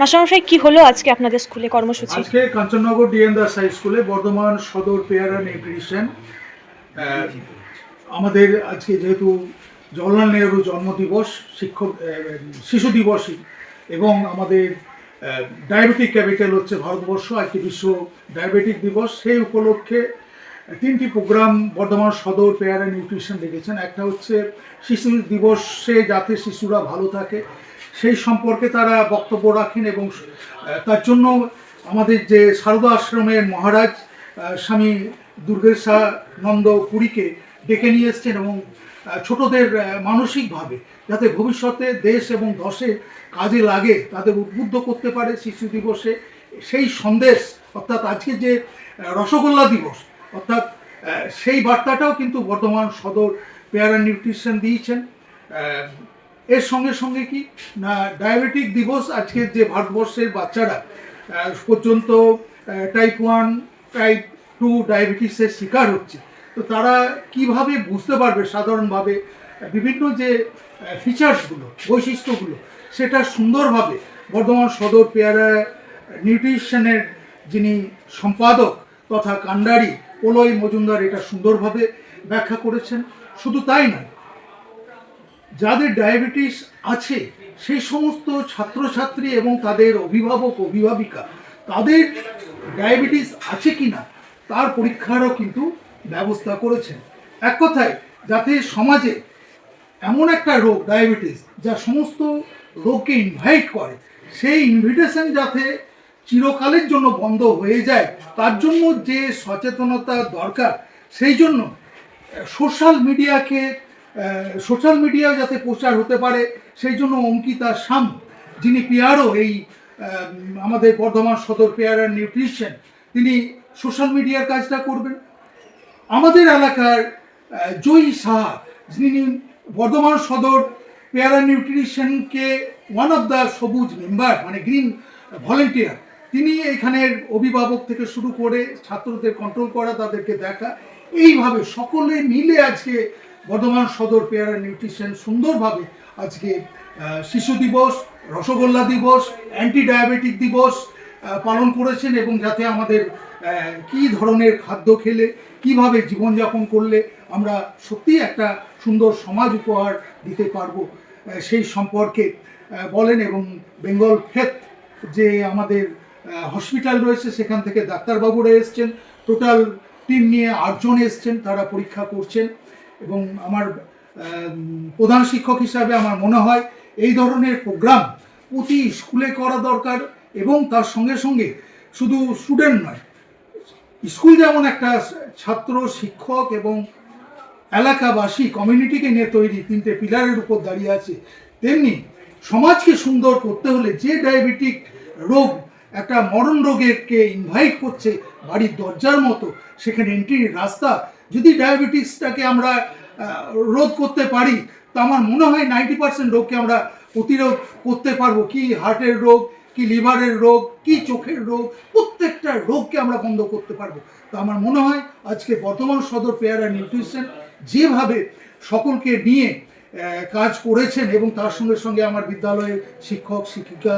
মাস্টারমশাই, কি হলো আজকে আপনাদের স্কুলে কর্মসূচি? আজকে কাঞ্চননগর ডিএন দাস হাই স্কুলে বর্ধমান সদর পেয়ারা নিউট্রিশন আমাদের আজকে যেহেতু জওয়াহরলাল নেহরু জন্মদিবস, শিক্ষক শিশু দিবসই এবং আমাদের ডায়াবেটিক ক্যাপিটাল হচ্ছে ভারতবর্ষ, আজকে বিশ্ব ডায়াবেটিক দিবস। সেই উপলক্ষে তিনটি প্রোগ্রাম বর্ধমান সদর পেয়ারা নিউট্রিশন রেখেছেন একটা হচ্ছে শিশু দিবসে যাতে শিশুরা ভালো থাকে সেই সম্পর্কে তারা বক্তব্য রাখেন এবং তার জন্য আমাদের যে সারদা আশ্রমের মহারাজ স্বামী দুর্গেশানন্দ পুরীকে ডেকে নিয়ে এসছেন এবং ছোটদের মানসিকভাবে যাতে ভবিষ্যতে দেশ এবং দশে কাজে লাগে, তাদের উদ্বুদ্ধ করতে পারে শিশু দিবসে। সেই সন্দেশ, অর্থাৎ আজকে যে রসগোল্লা দিবস, অর্থাৎ সেই বার্তাটাও কিন্তু বর্ধমান সদর পেয়ারা নিউট্রিশন দিয়েছেন। এর সঙ্গে সঙ্গে কি? না ডায়াবেটিক দিবস আজকের যে ভারতবর্ষের বাচ্চারা পর্যন্ত টাইপ ওয়ান টাইপ টু ডায়াবেটিসের শিকার হচ্ছে, তো তারা কীভাবে বুঝতে পারবে সাধারণভাবে বিভিন্ন যে ফিচার্সগুলো বৈশিষ্ট্যগুলো, সেটা সুন্দরভাবে বর্ধমান সদর পেয়ারা নিউট্রিশনের যিনি সম্পাদক তথা কান্ডারি পোলয় মজুমদার এটা সুন্দরভাবে ব্যাখ্যা করেছেন। শুধু তাই নয় যাদের ডায়াবেটিস আছে সেই সমস্ত ছাত্রছাত্রী এবং তাদের অভিভাবক, অভিভাবিকা, তাদের ডায়াবেটিস আছে কি না তার পরীক্ষারও কিন্তু ব্যবস্থা করেছেন। এক কথায়, যাতে সমাজে এমন একটা রোগ, ডায়াবেটিস, যা সমস্ত রোগকে ইনভাইট করে, সেই ইনভিটেশন যাতে চিরকালের জন্য বন্ধ হয়ে যায়, তার জন্য যে সচেতনতা দরকার, সেই জন্য সোশ্যাল মিডিয়াকে সোশ্যাল মিডিয়া যাতে প্রচার হতে পারে, সেই জন্য অঙ্কিতা শাম যিনি পিয়ারও এই আমাদের বর্ধমান সদর পেয়ারার নিউট্রিশন তিনি সোশ্যাল মিডিয়ার কাজটা করবেন। আমাদের এলাকার জয়ী সাহা, যিনি বর্ধমান সদর পেয়ারা নিউট্রিশনকে ওয়ান অফ দ্য সবুজ মেম্বার মানে গ্রিন ভলেন্টিয়ার তিনি এখানের অভিভাবক থেকে শুরু করে ছাত্রদের কন্ট্রোল করা তাদেরকে দেখা, এইভাবে সকলে মিলে আজকে বর্ধমান সদর পেয়ারা নিউট্রিশন সুন্দরভাবে আজকে শিশু দিবস, রসগোল্লা দিবস অ্যান্টি ডায়াবেটিক দিবস পালন করেছেন এবং যাতে আমাদের কি ধরনের খাদ্য খেলে, কীভাবে জীবনযাপন করলে আমরা সত্যিই একটা সুন্দর সমাজ উপহার দিতে পারব সেই সম্পর্কে বলেন এবং বেঙ্গল ফেথ যে আমাদের হসপিটাল রয়েছে সেখান থেকে ডাক্তারবাবুরা এসছেন। টোটাল টিম নিয়ে আটজন এসছেন, তারা পরীক্ষা করছেন। এবং আমার প্রধান শিক্ষক হিসাবে আমার মনে হয় এই ধরনের প্রোগ্রাম প্রতি স্কুলে করা দরকার এবং তার সঙ্গে সঙ্গে শুধু স্টুডেন্ট নয় স্কুল যেমন একটা ছাত্র, শিক্ষক এবং এলাকাবাসী কমিউনিটিকে নিয়ে তৈরি তিনটে পিলারের উপর দাঁড়িয়ে আছে, তেমনি সমাজকে সুন্দর করতে হলে যে ডায়াবেটিক রোগ, একটা মরণ রোগেরকে ইনভাইট করছে বাড়ির দরজার মতো, সেখানে এন্ট্রির রাস্তা যদি ডায়াবেটিসটাকে আমরা রোধ করতে পারি, তো আমার মনে হয় নাইনটি পার্সেন্ট রোগকে আমরা প্রতিরোধ করতে পারব। কি হার্টের রোগ, কি লিভারের রোগ, কি চোখের রোগ, প্রত্যেকটা রোগকে আমরা বন্ধ করতে পারব। তো আমার মনে হয় আজকে বর্তমান সদর পেয়ারা নিউট্রিশন যেভাবে সকলকে নিয়ে কাজ করেছেন এবং তার সঙ্গে সঙ্গে আমার বিদ্যালয়ের শিক্ষক, শিক্ষিকা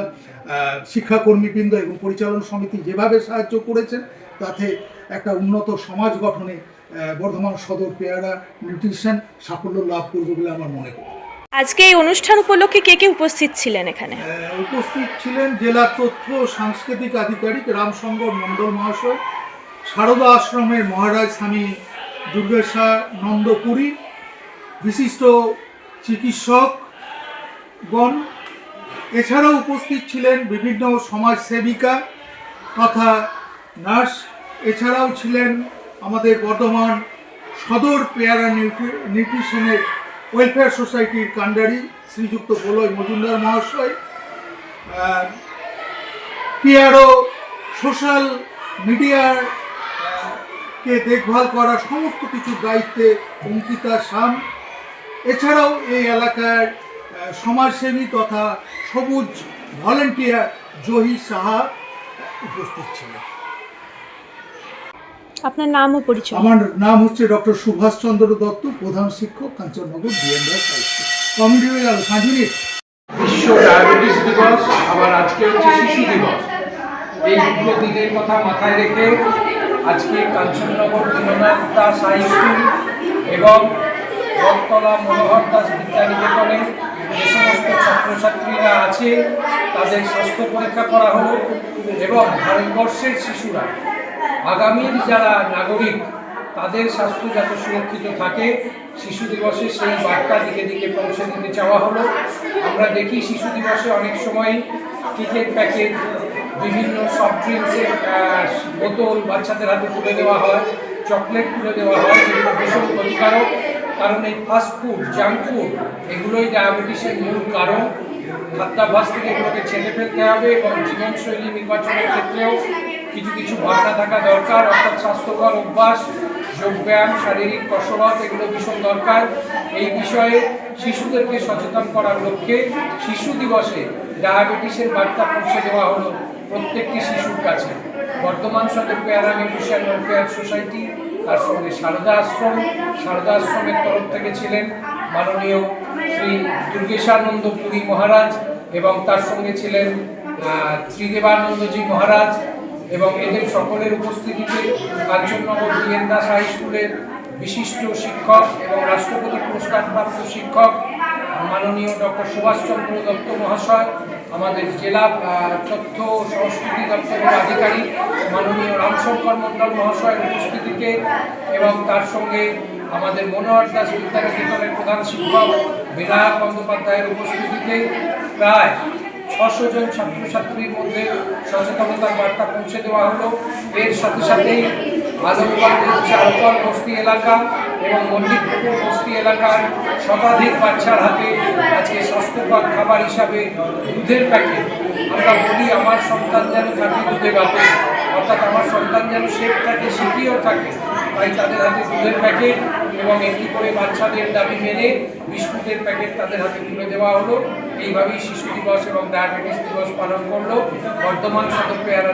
শিক্ষাকর্মীবৃন্দ এবং পরিচালন সমিতি যেভাবে সাহায্য করেছেন, তাতে একটা উন্নত সমাজ গঠনে বর্ধমান সদর পেয়ারা নিউট্রিশন সাফল্য লাভ করবে বলে আমার মনে করি আজকে এই অনুষ্ঠান উপলক্ষে কে কে উপস্থিত ছিলেন এখানে? উপস্থিত ছিলেন জেলা তথ্য সাংস্কৃতিক আধিকারিক রামশঙ্কর মণ্ডল মহাশয় সারদা আশ্রমের মহারাজ স্বামী দুর্গেশা নন্দপুরী বিশিষ্ট চিকিৎসকগণ এছাড়াও উপস্থিত ছিলেন বিভিন্ন সমাজসেবিকা তথা নার্স। এছাড়াও ছিলেন আমাদের বর্ধমান সদর পেয়ারা নিউট্রি- নিউট্রিশনের ওয়েলফেয়ার সোসাইটির কাণ্ডারি শ্রীযুক্ত বলয় মজুমদার মহাশয় পিআরও সোশ্যাল মিডিয়ার কে দেখভাল করা সমস্ত কিছু দায়িত্বে অঙ্কিতা শাম। এছাড়াও এই এলাকার সমাজসেবী তথা সবুজ ভলেন্টিয়ার জহি সাহা উপস্থিত ছিলেন। আপনার নাম ও পরিচয়। আমার নাম হচ্ছে ডক্টর সুভাষচন্দ্র দত্ত প্রধান শিক্ষক কাঞ্চননগর ডিএনডাস হাই স্কুল। কমিউনিটি সাঁঝুরি বিশ্ব ডায়াবেটিস দিবস আবার আজকে হচ্ছে শিশু দিবস। এই দুটো দিনের কথা মাথায় রেখে আজকে কাঞ্চননগর দীননাথ দাস হাই স্কুল এবং বটতলা মনোহর দাস বিদ্যানিকেতনে যে সমস্ত ছাত্রছাত্রীরা আছে তাদের স্বাস্থ্য পরীক্ষা করা হলো এবং ভারতবর্ষের শিশুরা আগামীর যারা নাগরিক, তাদের স্বাস্থ্য যাতে সুরক্ষিত থাকে, শিশু দিবসে সেই বার্তা দিকে দিকে পৌঁছে দিতে চাওয়া হলো। আমরা দেখি শিশু দিবসে অনেক সময় টিকেট প্যাকেট, বিভিন্ন সফট ড্রিঙ্কসের বোতল বাচ্চাদের হাতে তুলে দেওয়া হয়, চকলেট তুলে দেওয়া হয়, যেগুলো ভীষণ ক্ষতিকারক। কারণ এই ফাস্ট ফুড জাঙ্ক ফুড এগুলোই ডায়াবেটিসের মূল কারণ। খাদ্যাভ্যাস থেকে এগুলোকে ছেড়ে ফেলতে হবে এবং জীবনশৈলী নির্বাচনের ক্ষেত্রেও কিছু কিছু ভাবনা থাকা দরকার, অর্থাৎ স্বাস্থ্যকর অভ্যাস, যোগব্যায়াম, শারীরিক কসরত, এগুলো ভীষণ দরকার। এই বিষয়ে শিশুদেরকে সচেতন করার লক্ষ্যে শিশু দিবসে ডায়াবেটিসের বার্তা পৌঁছে দেওয়া হলো প্রত্যেকটি শিশুর কাছে। বর্তমান সদর পেয়ারা নিউট্রিশন ওয়েলফেয়ার সোসাইটি তার সঙ্গে সারদা আশ্রম। সারদা আশ্রমের তরফ থেকে ছিলেন মাননীয় শ্রী দুর্গেশানন্দ পুরী মহারাজ এবং তার সঙ্গে ছিলেন শ্রীদেবানন্দজি মহারাজ। এবং এদের সকলের উপস্থিতিতে কাঞ্চননগর ডিএন দাস হাই স্কুলের বিশিষ্ট শিক্ষক এবং রাষ্ট্রপতি পুরস্কারপ্রাপ্ত শিক্ষক, মাননীয় ডক্টর সুভাষচন্দ্র দত্ত মহাশয়, আমাদের জেলা তথ্য সংস্কৃতি দপ্তরের আধিকারিক মাননীয় রামশঙ্কর মণ্ডল মহাশয়ের উপস্থিতিতে এবং তার সঙ্গে আমাদের মনোহর দাস বিদ্যানিকেতনের প্রধান শিক্ষক বিনায়ক বন্দ্যোপাধ্যায়ের উপস্থিতিতে প্রায় ছশো জন ছাত্রছাত্রীর মধ্যে সচেতনতার বার্তা পৌঁছে দেওয়া হলো। এর সাথে সাথেই আজমগঞ্জের চারকল বস্তি এলাকা এবং মল্লিকপুকুর বস্তি এলাকার শতাধিক বাচ্চার হাতে আজকে স্বাস্থ্যকর খাবার হিসাবে দুধের প্যাকেট। আমরা বলি, আমার সন্তান যেন থাকে দুধে বাপে অর্থাৎ আমার সন্তান যেন শেখ থাকে শিখিয়েও থাকে, তাই তাদের হাতে দুধের প্যাকেট। এবং একটি করে বাচ্চাদের দাবি মেনে বিস্কুটের প্যাকেট তাদের হাতে তুলে দেওয়া হলো। এইভাবেই শিশু দিবস এবং ডায়াবেটিস দিবস পালন করল বর্তমান সদর পেয়ারা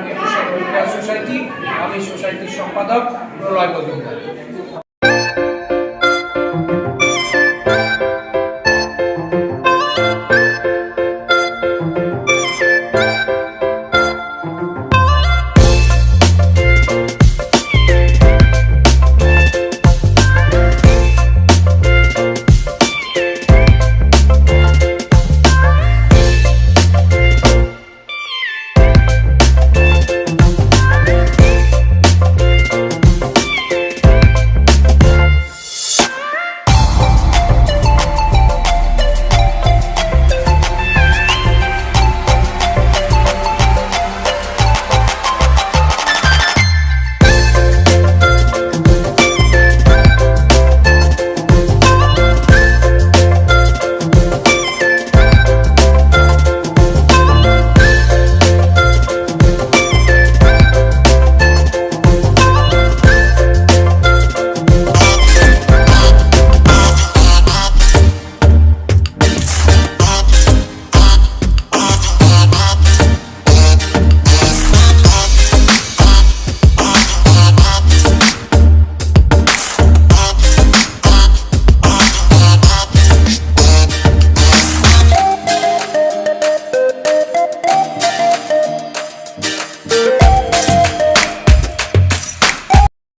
সোসাইটি। আমি সোসাইটির সম্পাদক প্রলয় মজুমদার